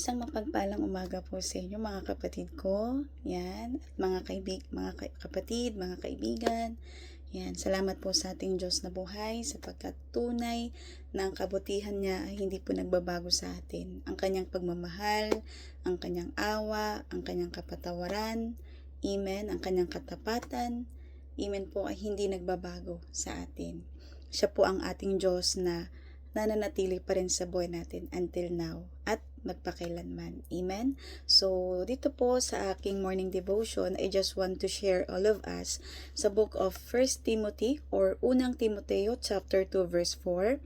Isang mapagpalang umaga po sa inyo mga kapatid ko. Yan. At mga kaibig, mga ka- kapatid, mga kaibigan. Yan. Salamat po sa ating Diyos na buhay sapagkat tunay na ang kabutihan niya ay hindi po nagbabago sa atin. Ang kanyang pagmamahal, ang kanyang awa, ang kanyang kapatawaran, Amen, ang kanyang katapatan, Amen po ay hindi nagbabago sa atin. Siya po ang ating Diyos na nananatili pa rin sa buhay natin until now at magpakailanman. Amen? So, dito po sa aking morning devotion, I just want to share all of us sa book of 1 Timothy or unang Timoteo chapter 2 verse 4.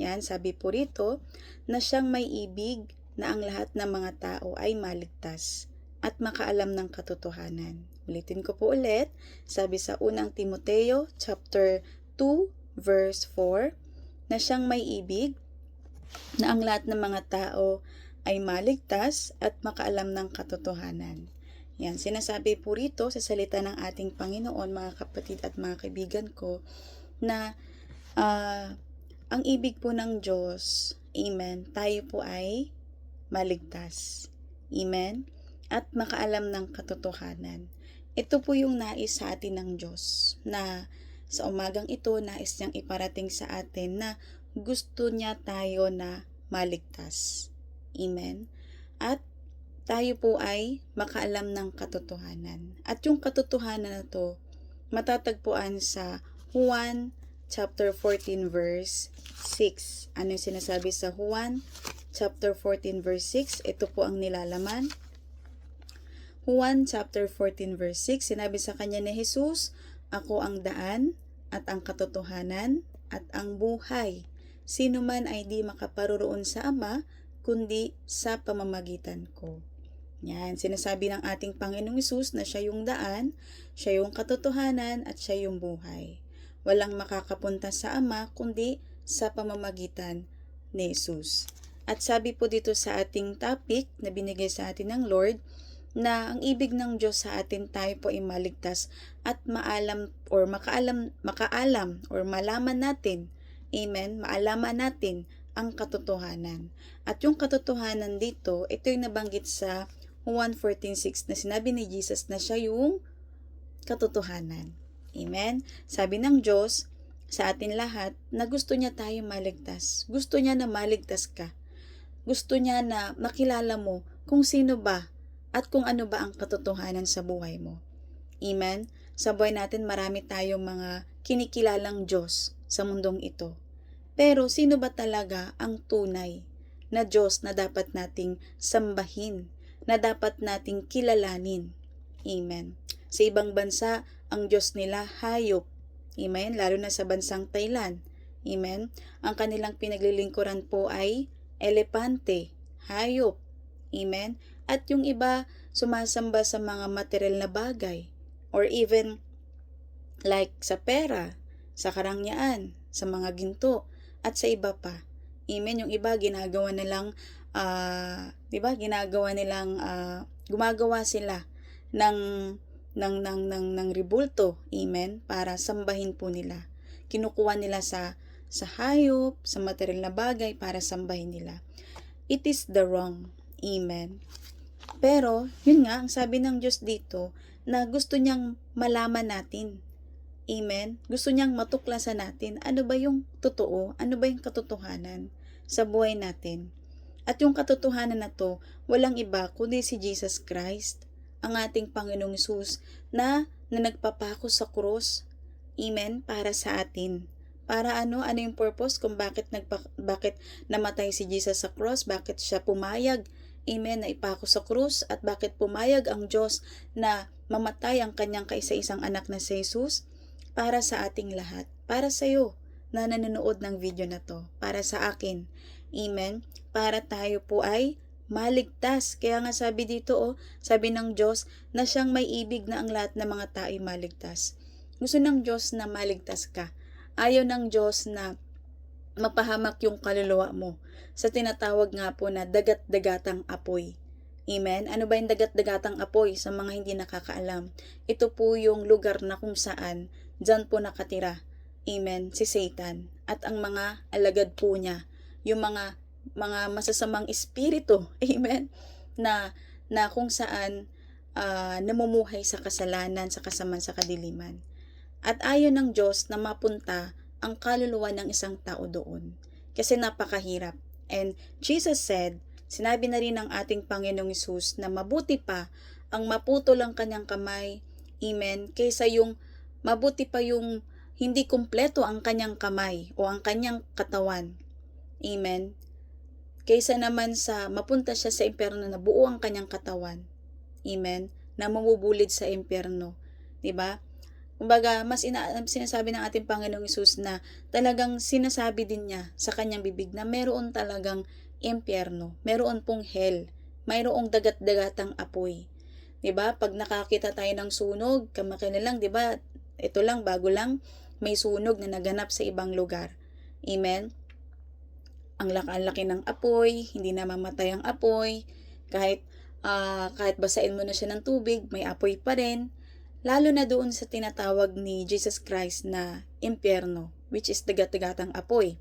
Yan, sabi po rito na siyang may ibig na ang lahat ng mga tao ay maligtas at makaalam ng katotohanan. Ulitin ko po ulit, sabi sa unang Timoteo chapter 2 verse 4 na siyang may ibig na ang lahat ng mga tao ay maligtas at makaalam ng katotohanan. Yan, sinasabi po rito sa salita ng ating Panginoon, mga kapatid at mga kaibigan ko, na ah, ang ibig po ng Diyos, Amen, tayo po ay maligtas. Amen? At makaalam ng katotohanan. Ito po yung nais sa atin ng Diyos na sa umagang ito nais niyang iparating sa atin na gusto niya tayo na maligtas. Amen? At tayo po ay makaalam ng katotohanan. At yung katotohanan na to, matatagpuan sa Juan chapter 14 verse 6. Ano yung sinasabi sa Juan chapter 14 verse 6? Ito po ang nilalaman. Juan chapter 14 verse 6, sinabi sa kanya ni Jesus, Ako ang daan at ang katotohanan at ang buhay. Sino man ay di makaparoroon sa Ama, kundi sa pamamagitan ko. Yan, sinasabi ng ating Panginoong Isus na siya yung daan, siya yung katotohanan at siya yung buhay. Walang makakapunta sa Ama kundi sa pamamagitan ni Jesus. At sabi po dito sa ating topic na binigay sa atin ng Lord, na ang ibig ng Diyos sa atin tayo po ay maligtas at maalam or makaalam, makaalam or malaman natin, amen, maalaman natin ang katotohanan. At yung katotohanan dito, ito yung nabanggit sa 1.14.6 na sinabi ni Jesus na siya yung katotohanan. Amen? Sabi ng Diyos sa atin lahat na gusto niya tayo maligtas. Gusto niya na maligtas ka. Gusto niya na makilala mo kung sino ba at kung ano ba ang katotohanan sa buhay mo. Amen? Sa buhay natin marami tayong mga kinikilalang Diyos sa mundong ito. Pero sino ba talaga ang tunay na Diyos na dapat nating sambahin, na dapat nating kilalanin? Amen. Sa ibang bansa, ang Diyos nila hayop. Amen. Lalo na sa bansang Thailand. Amen. Ang kanilang pinaglilingkuran po ay elepante, hayop. Amen. At yung iba sumasamba sa mga material na bagay or even like sa pera, sa karangyaan, sa mga ginto at sa iba pa. Amen. Yung iba ginagawa nilang ah, 'di ba? Ginagawa nilang ah, gumagawa sila ng ng ng ng ng ribulto. Amen. Para sambahin po nila. Kinukuha nila sa sa hayop, sa material na bagay para sambahin nila. It is the wrong. Amen. Pero, yun nga, ang sabi ng Diyos dito, na gusto niyang malaman natin. Amen? Gusto niyang matuklasan natin ano ba yung totoo, ano ba yung katotohanan sa buhay natin. At yung katotohanan na to, walang iba kundi si Jesus Christ, ang ating Panginoong Isus na, na nagpapako sa krus. Amen? Para sa atin. Para ano, ano yung purpose kung bakit, nagpa, bakit namatay si Jesus sa cross, bakit siya pumayag Amen na ipako sa krus at bakit pumayag ang Diyos na mamatay ang kanyang kaisa-isang anak na si Jesus para sa ating lahat, para sa iyo na nanonood ng video na to, para sa akin. Amen. Para tayo po ay maligtas. Kaya nga sabi dito, oh, sabi ng Diyos na siyang may ibig na ang lahat ng mga tao ay maligtas. Gusto ng Diyos na maligtas ka. Ayaw ng Diyos na mapahamak yung kaluluwa mo sa tinatawag nga po na dagat-dagatang apoy. Amen? Ano ba yung dagat-dagatang apoy sa mga hindi nakakaalam? Ito po yung lugar na kung saan dyan po nakatira. Amen? Si Satan. At ang mga alagad po niya, yung mga mga masasamang espiritu, amen, na, na kung saan ah, namumuhay sa kasalanan, sa kasaman, sa kadiliman. At ayaw ng Diyos na mapunta ang kaluluwa ng isang tao doon. Kasi napakahirap. And Jesus said, sinabi na rin ng ating Panginoong Isus na mabuti pa ang maputol ang kanyang kamay, amen, kaysa yung mabuti pa yung hindi kumpleto ang kanyang kamay o ang kanyang katawan. Amen. Kaysa naman sa mapunta siya sa impyerno na buo ang kanyang katawan. Amen. Na mamubulid sa impyerno. 'Di ba? Kumbaga, mas ina- sinasabi ng ating Panginoong Isus na talagang sinasabi din niya sa kanyang bibig na meron talagang impyerno, meron pong hell, mayroong dagat-dagatang apoy. 'Di ba? Pag nakakita tayo ng sunog, kamakina lang, 'di ba? Ito lang bago lang may sunog na naganap sa ibang lugar. Amen. Ang laki ng apoy, hindi na mamatay ang apoy, kahit ah, kahit basain mo na siya ng tubig, may apoy pa rin. Lalo na doon sa tinatawag ni Jesus Christ na impyerno, which is dagat-dagatang apoy.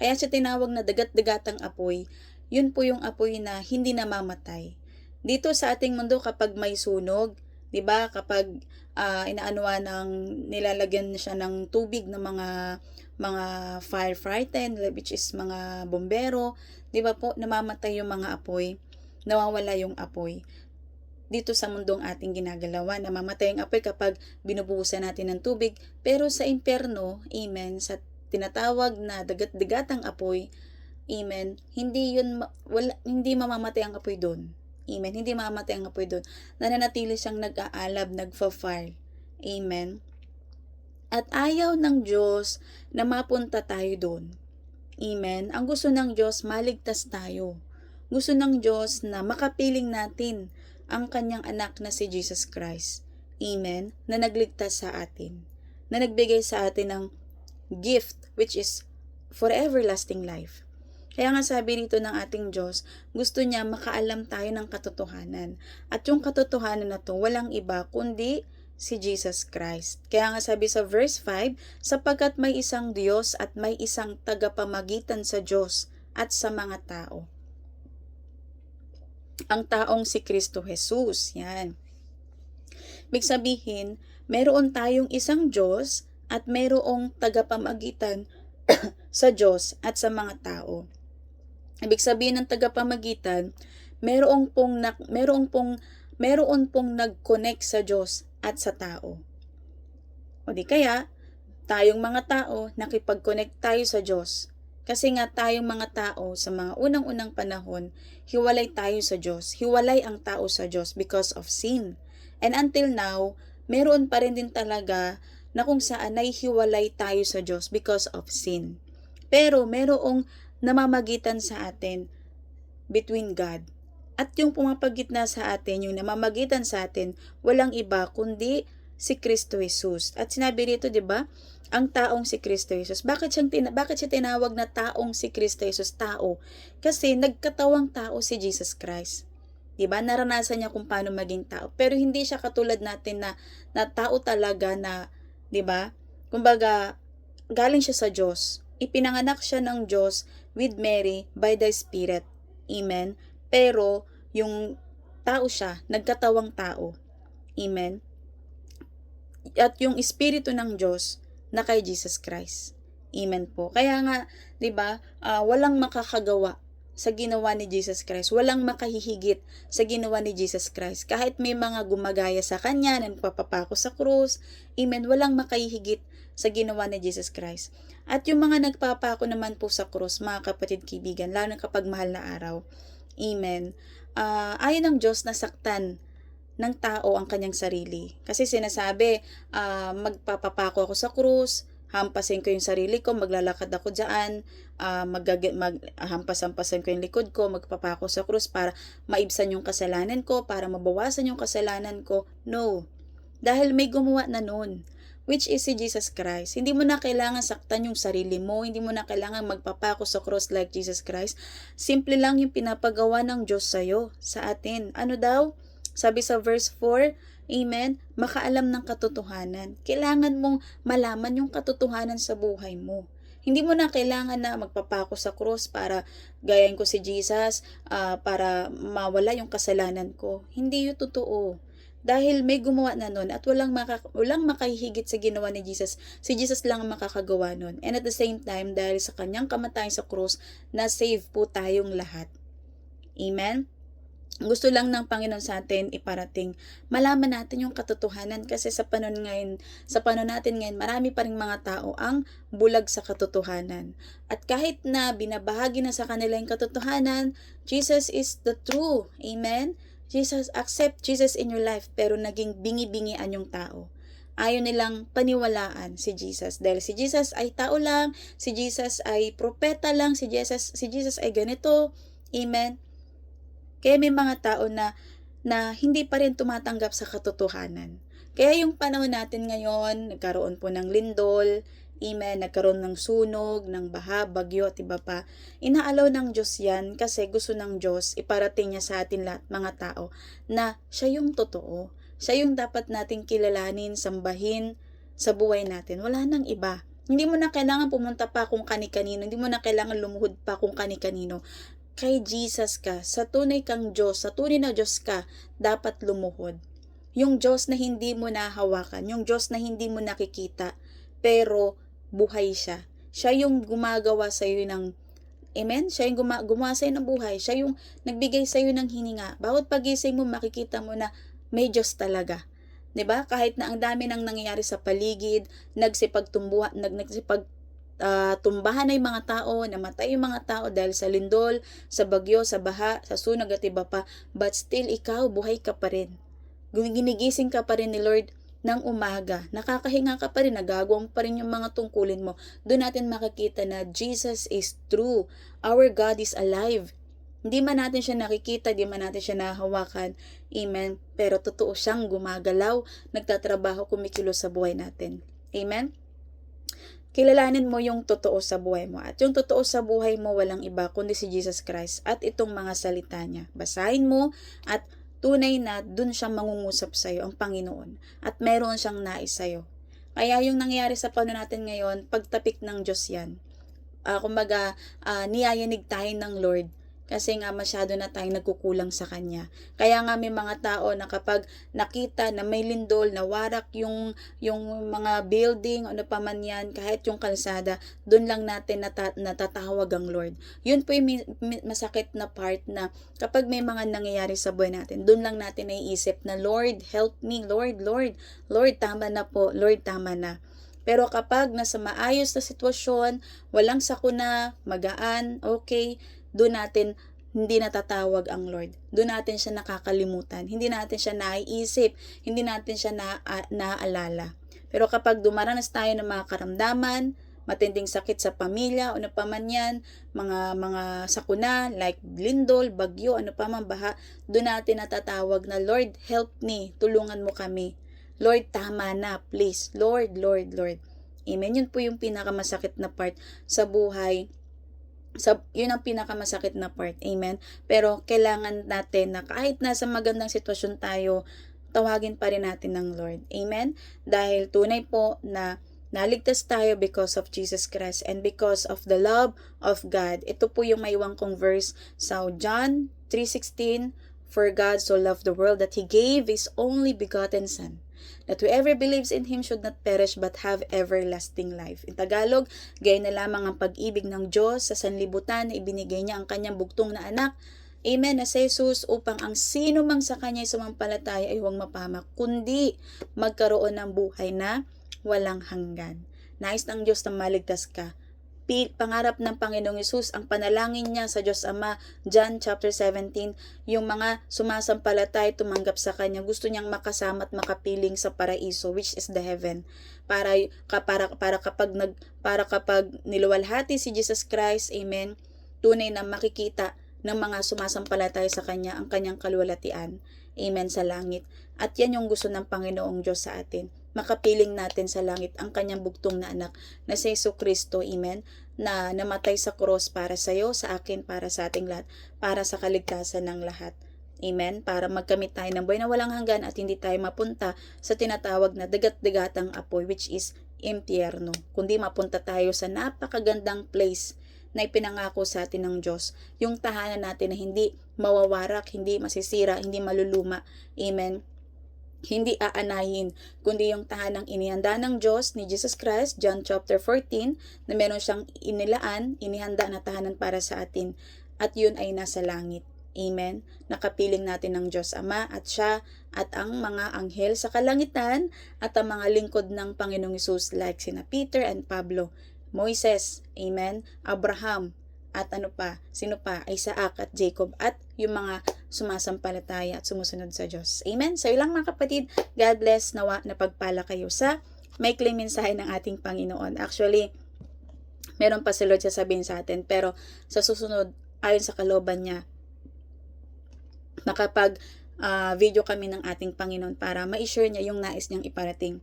Kaya siya tinawag na dagat-dagatang apoy, yun po yung apoy na hindi namamatay. Dito sa ating mundo kapag may sunog, 'di ba? Kapag ah, inaanuan ng nilalagyan siya ng tubig ng mga mga firefighter which is mga bombero, 'di ba po? Namamatay yung mga apoy, nawawala yung apoy. Dito sa mundong ating ginagalawan, namamatay ang apoy kapag binubuhusan natin ng tubig, pero sa impyerno, amen, sa tinatawag na dagat-dagatang apoy, amen, hindi yun wala, hindi mamamatay ang apoy doon. Amen. Hindi mamamatay ang apoy doon. Nananatili siyang nag-aalab, nagfa-fire. Amen. At ayaw ng Diyos na mapunta tayo doon. Amen. Ang gusto ng Diyos, maligtas tayo. Gusto ng Diyos na makapiling natin ang kanyang anak na si Jesus Christ. Amen. Na nagligtas sa atin. Na nagbigay sa atin ng gift which is for everlasting life. Kaya nga sabi rito ng ating Diyos, gusto niya makaalam tayo ng katotohanan. At yung katotohanan na to, walang iba kundi si Jesus Christ. Kaya nga sabi sa verse 5, sapagkat may isang Diyos at may isang tagapamagitan sa Diyos at sa mga tao. Ang taong si Kristo Jesus. Yan. Ibig sabihin, meron tayong isang Diyos at merong tagapamagitan sa Diyos at sa mga tao. Ibig sabihin ng tagapamagitan, merong pong nak, merong pong meron pong nag-connect sa Diyos at sa tao. O di kaya, tayong mga tao, nakipag-connect tayo sa Diyos. Kasi nga tayong mga tao sa mga unang-unang panahon, hiwalay tayo sa Diyos. Hiwalay ang tao sa Diyos because of sin. And until now, meron pa rin din talaga na kung saan nahihiwalay tayo sa Diyos because of sin. Pero merong namamagitan sa atin between God. At yung pumapagitna sa atin, yung namamagitan sa atin, walang iba kundi si Kristo Jesus. At sinabi rito, 'di ba? Ang taong si Kristo Jesus. Bakit siya tina- bakit siya tinawag na taong si Kristo Jesus tao? Kasi nagkatawang tao si Jesus Christ. 'Di ba? Naranasan niya kung paano maging tao. Pero hindi siya katulad natin na na tao talaga na, 'di ba? Kumbaga, galing siya sa Diyos. Ipinanganak siya ng Diyos with Mary by the Spirit. Amen. Pero yung tao siya, nagkatawang tao. Amen. At yung espiritu ng Diyos na kay Jesus Christ. Amen po. Kaya nga, 'di ba, ah, walang makakagawa sa ginawa ni Jesus Christ. Walang makahihigit sa ginawa ni Jesus Christ. Kahit may mga gumagaya sa kanya, na nagpapapako sa krus, amen, walang makahihigit sa ginawa ni Jesus Christ. At yung mga nagpapako naman po sa krus, mga kapatid kibigan, lalo kapag mahal na araw, amen, uh, ayon ng Diyos na saktan ng tao ang kanyang sarili. Kasi sinasabi, uh, magpapapako ako sa krus, hampasin ko yung sarili ko, maglalakad ako dyan, uh, mag, mag, hampas-hampasan ko yung likod ko, magpapako sa krus para maibsan yung kasalanan ko, para mabawasan yung kasalanan ko. No. Dahil may gumawa na nun which is si Jesus Christ. Hindi mo na kailangan saktan yung sarili mo, hindi mo na kailangan magpapako sa cross like Jesus Christ. Simple lang yung pinapagawa ng Diyos sa'yo, sa atin. Ano daw? Sabi sa verse 4, Amen? Makaalam ng katotohanan. Kailangan mong malaman yung katotohanan sa buhay mo. Hindi mo na kailangan na magpapako sa cross para gayahin ko si Jesus, ah, para mawala yung kasalanan ko. Hindi yun totoo. Dahil may gumawa na nun at walang, maka, walang makahihigit sa ginawa ni Jesus. Si Jesus lang ang makakagawa nun. And at the same time, dahil sa kanyang kamatayan sa cross, na-save po tayong lahat. Amen? Gusto lang ng Panginoon sa atin iparating. Malaman natin yung katotohanan kasi sa panon ngayon, sa panon natin ngayon, marami pa ring mga tao ang bulag sa katotohanan. At kahit na binabahagi na sa kanila yung katotohanan, Jesus is the true. Amen? Jesus, accept Jesus in your life pero naging bingi-bingian yung tao. Ayaw nilang paniwalaan si Jesus dahil si Jesus ay tao lang, si Jesus ay propeta lang, si Jesus si Jesus ay ganito. Amen. Kaya may mga tao na na hindi pa rin tumatanggap sa katotohanan. Kaya yung panahon natin ngayon, nagkaroon po ng lindol, amen, nagkaroon ng sunog, ng baha, bagyo at iba pa. Inaalaw ng Diyos yan kasi gusto ng Diyos iparating niya sa atin lahat mga tao na siya yung totoo. Siya yung dapat nating kilalanin, sambahin sa buhay natin. Wala nang iba. Hindi mo na kailangan pumunta pa kung kani-kanino. Hindi mo na kailangan lumuhod pa kung kani-kanino kay Jesus ka, sa tunay kang Diyos, sa tunay na Diyos ka, dapat lumuhod. Yung Diyos na hindi mo nahawakan, yung Diyos na hindi mo nakikita, pero buhay siya. Siya yung gumagawa sa iyo ng Amen? Siya yung guma- gumawa sa'yo ng buhay. Siya yung nagbigay sa iyo ng hininga. Bawat pagising mo, makikita mo na may Diyos talaga. 'Di ba? Kahit na ang dami nang nangyayari sa paligid, nagsipagtumbuhan, nag nagsipag uh, tumbahan na yung mga tao, namatay yung mga tao dahil sa lindol, sa bagyo, sa baha, sa sunog at iba pa, but still ikaw, buhay ka pa rin. Ginigising ka pa rin ni Lord ng umaga. Nakakahinga ka pa rin, nagagawa mo pa rin yung mga tungkulin mo. Doon natin makikita na Jesus is true. Our God is alive. Hindi man natin siya nakikita, hindi man natin siya nahawakan. Amen. Pero totoo siyang gumagalaw, nagtatrabaho, kumikilos sa buhay natin. Amen kilalanin mo yung totoo sa buhay mo. At yung totoo sa buhay mo, walang iba kundi si Jesus Christ at itong mga salita niya. Basahin mo at tunay na dun siyang mangungusap sa iyo, ang Panginoon. At meron siyang nais sa iyo. Kaya yung nangyari sa paano natin ngayon, pagtapik ng Diyos yan. Uh, kumbaga, uh, niyayanig tayo ng Lord kasi nga masyado na tayong nagkukulang sa kanya. Kaya nga may mga tao na kapag nakita na may lindol, na warak yung, yung mga building, ano pa man yan, kahit yung kalsada, doon lang natin nata- natatawag ang Lord. Yun po yung masakit na part na kapag may mga nangyayari sa buhay natin, doon lang natin naiisip na Lord, help me, Lord, Lord, Lord, tama na po, Lord, tama na. Pero kapag nasa maayos na sitwasyon, walang sakuna, magaan, okay, doon natin hindi natatawag ang Lord. Doon natin siya nakakalimutan. Hindi natin siya naiisip. Hindi natin siya na, uh, naaalala. Pero kapag dumaranas tayo ng mga karamdaman, matinding sakit sa pamilya, ano pa man yan, mga, mga sakuna, like lindol, bagyo, ano pa man baha, doon natin natatawag na, Lord, help me, tulungan mo kami. Lord, tama na, please. Lord, Lord, Lord. Amen. Yun po yung pinakamasakit na part sa buhay sa, yun ang pinakamasakit na part. Amen? Pero kailangan natin na kahit nasa magandang sitwasyon tayo, tawagin pa rin natin ng Lord. Amen? Dahil tunay po na naligtas tayo because of Jesus Christ and because of the love of God. Ito po yung maiwang kong verse sa John 3.16 For God so loved the world that He gave His only begotten Son that whoever believes in Him should not perish but have everlasting life. In Tagalog, gaya na lamang ang pag-ibig ng Diyos sa sanlibutan na ibinigay niya ang kanyang bugtong na anak. Amen na si Jesus upang ang sino mang sa kanya sumampalataya ay huwag mapamak, kundi magkaroon ng buhay na walang hanggan. Nais ng Diyos na maligtas ka pangarap ng Panginoong Yesus, ang panalangin niya sa Diyos Ama, John chapter 17, yung mga sumasampalatay, tumanggap sa Kanya, gusto niyang makasama at makapiling sa paraiso, which is the heaven. Para, para, para kapag nag, para kapag niluwalhati si Jesus Christ, amen, tunay na makikita ng mga sumasampalatay sa Kanya ang Kanyang kaluwalhatian. Amen sa langit. At yan yung gusto ng Panginoong Diyos sa atin makapiling natin sa langit ang kanyang bugtong na anak na si Yesu Kristo, amen, na namatay sa cross para sa iyo, sa akin, para sa ating lahat, para sa kaligtasan ng lahat. Amen? Para magkamit tayo ng buhay na walang hanggan at hindi tayo mapunta sa tinatawag na dagat-dagatang apoy which is impyerno, kundi mapunta tayo sa napakagandang place na ipinangako sa atin ng Diyos. Yung tahanan natin na hindi mawawarak, hindi masisira, hindi maluluma. Amen hindi aanahin, kundi yung tahanang inihanda ng Diyos ni Jesus Christ, John chapter 14, na meron siyang inilaan, inihanda na tahanan para sa atin, at yun ay nasa langit. Amen. Nakapiling natin ng Diyos Ama at siya at ang mga anghel sa kalangitan at ang mga lingkod ng Panginoong Isus like sina Peter and Pablo, Moises, Amen, Abraham, at ano pa, sino pa, Isaac at Jacob at yung mga sumasampalataya at sumusunod sa Diyos. Amen? So ilang mga kapatid, God bless, nawa na pagpala kayo sa may mensahe ng ating Panginoon. Actually, meron pa si Lord sasabihin sa atin, pero sa susunod, ayon sa kaloban niya, nakapag ah, video kami ng ating Panginoon para ma-share niya yung nais niyang iparating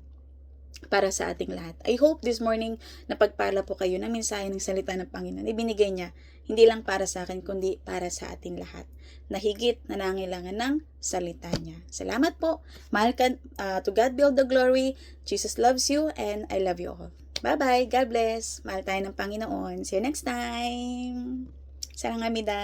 para sa ating lahat. I hope this morning na pagpala po kayo ng mensahe ng salita ng Panginoon. Ibinigay niya, hindi lang para sa akin, kundi para sa ating lahat. Na higit na nangailangan ng salita niya. Salamat po. Mahal ka, ah, to God all the glory. Jesus loves you and I love you all. Bye-bye. God bless. Mahal tayo ng Panginoon. See you next time. Sarang amida.